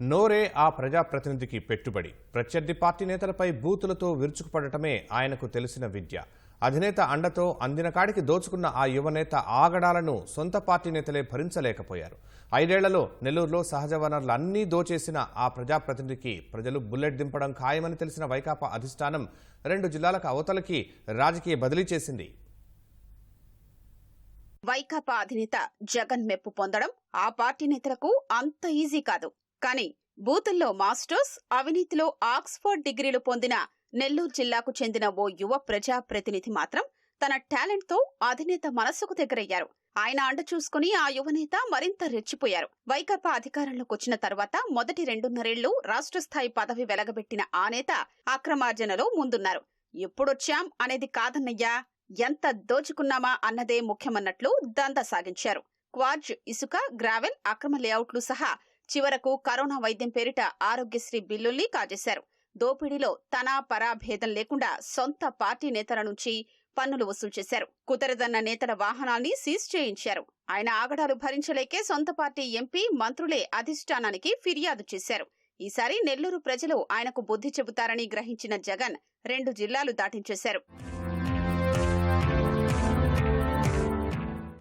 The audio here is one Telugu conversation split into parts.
నోరే ఆ ప్రజాప్రతినిధికి పెట్టుబడి. ప్రత్యర్థి పార్టీ నేతలపై బూతులతో విరుచుకుపడటమే ఆయనకు తెలిసిన విద్య. అధినేత అండతో అందిన కాడికి దోచుకున్న ఆ యువనేత ఆగడాలను సొంత పార్టీ నేతలే భరించలేకపోయారు. ఐదేళ్ళలో నెల్లూరులో సహజ వనరులు అన్నీ దోచేసిన ఆ ప్రజాప్రతినిధికి ప్రజలు బుల్లెట్ దింపడం ఖాయమని తెలిసిన వైకాపా అధిష్టానం రెండు జిల్లాలకు అవతలకి రాజకీయ బదిలీ చేసింది. వైకాపా అధినేత జగన్ మెప్పు పొందడం ఆ పార్టీ నేతలకు అంత ఈజీ కాదు. కానీ బూతుల్లో మాస్టర్స్ అవినీతిలో ఆక్స్ఫర్డ్ డిగ్రీలు పొందిన నెల్లూరు జిల్లాకు చెందిన ఓ యువ ప్రజా ప్రతినిధి మాత్రం తన టాలెంట్తో అధినేత మనస్సుకు దగ్గరయ్యారు. ఆయన అండ చూసుకుని ఆ యువనేత మరింత రెచ్చిపోయారు. వైకాపా అధికారంలోకి వచ్చిన తర్వాత మొదటి రెండున్నరేళ్ళు రాష్ట్ర స్థాయి పదవి వెలగబెట్టిన ఆ నేత అక్రమార్జనలో ముందున్నారు. ఎప్పుడొచ్చాం అనేది కాదన్నయ్యా ఎంత దోచుకున్నామా అన్నదే ముఖ్యమన్నట్లు దందా సాగించారు. క్వార్జ్ ఇసుక గ్రావెల్ అక్రమ లేఅవుట్లు సహా చివరకు కరోనా వైద్యం పేరిట ఆరోగ్యశ్రీ బిల్లుల్ని కాజేశారు. దోపిడీలో తన పరాభేదం లేకుండా సొంత పార్టీ నేతల నుంచి పన్నులు వసూలు చేశారు. కుదరదన్న నేతల వాహనాల్ని సీజ్ చేయించారు. ఆయన ఆగడాలు భరించలేకే సొంత పార్టీ ఎంపీ మంత్రులే అధిష్టానానికి ఫిర్యాదు చేశారు. ఈసారి నెల్లూరు ప్రజలు ఆయనకు బుద్ధి చెబుతారని గ్రహించిన జగన్ రెండు జిల్లాలు దాటించేశారు.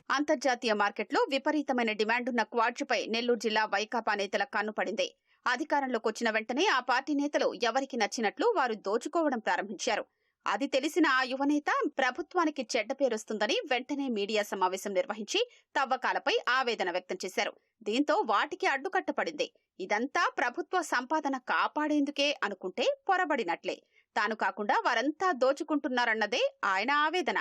అంతర్జాతీయ మార్కెట్లో విపరీతమైన డిమాండున్న క్వాడ్జ్పై నెల్లూరు జిల్లా వైకాపా నేతల కన్ను పడింది. అధికారంలోకి వచ్చిన వెంటనే ఆ పార్టీ నేతలు ఎవరికి నచ్చినట్లు వారు దోచుకోవడం ప్రారంభించారు. అది తెలిసిన ఆ యువనేత ప్రభుత్వానికి చెడ్డ పేరొస్తుందని వెంటనే మీడియా సమావేశం నిర్వహించి తవ్వకాలపై ఆవేదన వ్యక్తం చేశారు. దీంతో వాటికి అడ్డుకట్టపడింది ఇదంతా ప్రభుత్వ సంపాదన కాపాడేందుకే అనుకుంటే పొరబడినట్లే. తాను కాకుండా వారంతా దోచుకుంటున్నారన్నదే ఆయన ఆవేదన.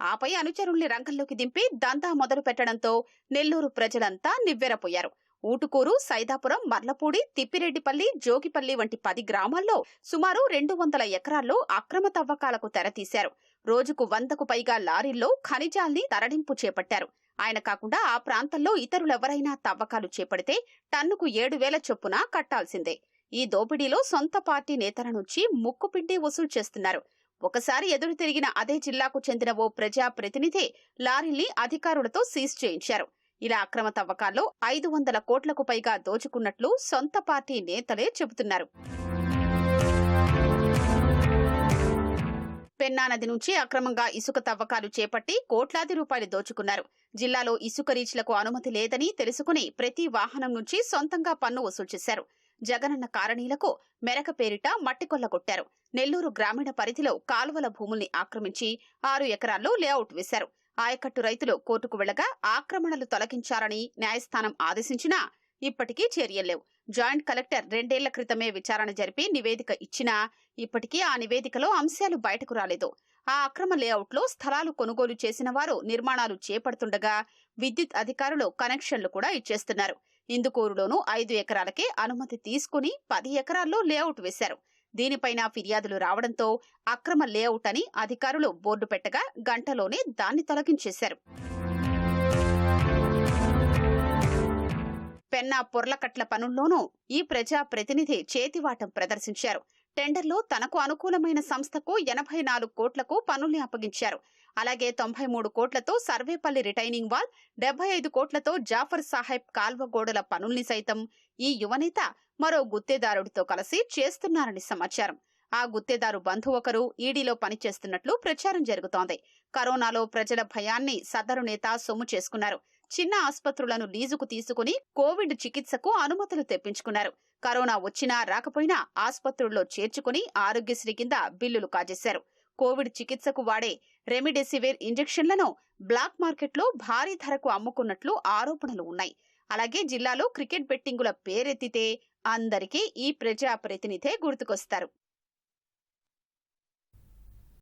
ఆపై అనుచరుల్ని రంగంలోకి దింపి దందా మొదలు పెట్టడంతో నెల్లూరు ప్రజలంతా నివ్వెరపోయారు. ఊటుకూరు సైదాపురం మర్లపూడి తిప్పిరెడ్డిపల్లి జోగిపల్లి వంటి పది గ్రామాల్లో సుమారు రెండు వందల ఎకరాల్లో అక్రమ తవ్వకాలకు తెరతీశారు. రోజుకు వందకు పైగా లారీల్లో ఖనిజాల్ని తరలింపు చేపట్టారు. ఆయన కాకుండా ఆ ప్రాంతంలో ఇతరులెవరైనా తవ్వకాలు చేపడితే టన్నుకు ఏడు వేల చొప్పున కట్టాల్సిందే. ఈ దోపిడీలో సొంత పార్టీ నేతల నుంచి ముక్కుపిండి వసూలు చేస్తున్నారు. ఒకసారి ఎదురు తిరిగిన అదే జిల్లాకు చెందిన ఓ ప్రజా ప్రతినిధి లారీల్ని అధికారులతో సీజ్ చేయించారు. ఇలా అక్రమ తవ్వకాల్లో ఐదు వందల కోట్లకు పైగా దోచుకున్నట్లు సొంత పార్టీ నేతలే చెబుతున్నారు. పెన్నా నది నుంచి అక్రమంగా ఇసుక తవ్వకాలు చేపట్టి కోట్లాది రూపాయలు దోచుకున్నారు. జిల్లాలో ఇసుక రీచ్లకు అనుమతి లేదని తెలుసుకుని ప్రతి వాహనం నుంచి సొంతంగా పన్ను వసూలు చేశారు. జగనన్న కారణీలకు మెరక పేరిట మట్టి కొల్లగొట్టారు నెల్లూరు గ్రామీణ పరిధిలో కాలువల భూముల్ని ఆక్రమించి ఆరు ఎకరాల్లో లేఅవుట్ వేశారు. ఆయకట్టు రైతులు కోర్టుకు వెళ్ళగా ఆక్రమణలు తొలగించారని న్యాయస్థానం ఆదేశించినా ఇప్పటికీ చర్యలేవు జాయింట్ కలెక్టర్ రెండేళ్ళ క్రితమే విచారణ జరిపి నివేదిక ఇచ్చినా ఇప్పటికీ ఆ నివేదికలో అంశాలు బయటకు రాలేదు. ఆ అక్రమ లేఅవుట్లో స్థలాలు కొనుగోలు చేసిన వారు నిర్మాణాలు చేపడుతుండగా విద్యుత్ అధికారులు కనెక్షన్లు కూడా ఇచ్చేస్తున్నారు. ఇందుకూరులోనూ ఐదు ఎకరాలకే అనుమతి తీసుకుని పది ఎకరాల్లో లేఅవుట్ వేశారు. దీనిపైన ఫిర్యాదులు రావడంతో అక్రమ లేఅవుట్ అని అధికారులు బోర్డు పెట్టగా గంటలోనే దాన్ని తొలగించేశారు. పెన్నా పొర్లకట్ల పనుల్లోనూ ఈ ప్రజా ప్రతినిధి చేతివాటం ప్రదర్శించారు. టెండర్లో తనకు అనుకూలమైన సంస్థకు ఎనభై నాలుగు కోట్లకు పనుల్ని అప్పగించారు. అలాగే తొంభై మూడు కోట్లతో సర్వేపల్లి రిటైనింగ్ వాల్ డెబ్బై ఐదు కోట్లతో జాఫర్ సాహెబ్ కాల్వ గోడల పనుల్ని సైతం ఈ యువనేత మరో గుత్తేదారుడితో కలిసి చేస్తున్నారని సమాచారం. ఆ గుత్తేదారు బంధు ఒకరు ఈడీలో పనిచేస్తున్నట్లు ప్రచారం జరుగుతోంది. కరోనాలో ప్రజల భయాన్ని సదరు నేత సొమ్ము చేసుకున్నారు. చిన్న ఆసుపత్రులను లీజుకు తీసుకుని కోవిడ్ చికిత్సకు అనుమతులు తెప్పించుకున్నారు. కరోనా వచ్చినా రాకపోయినా ఆసుపత్రుల్లో చేర్చుకుని ఆరోగ్యశ్రీ కింద బిల్లులు కాజేశారు. కోవిడ్ చికిత్సకు వాడే రెమిడెసివిర్ ఇంజెక్షన్లను బ్లాక్ మార్కెట్లో భారీ ధరకు అమ్ముకున్నట్లు ఆరోపణలు ఉన్నాయి. అలాగే జిల్లాలో క్రికెట్ బెట్టింగుల పేరెత్తితే అందరికీ ఈ ప్రజా ప్రతినిధే గుర్తుకొస్తారు.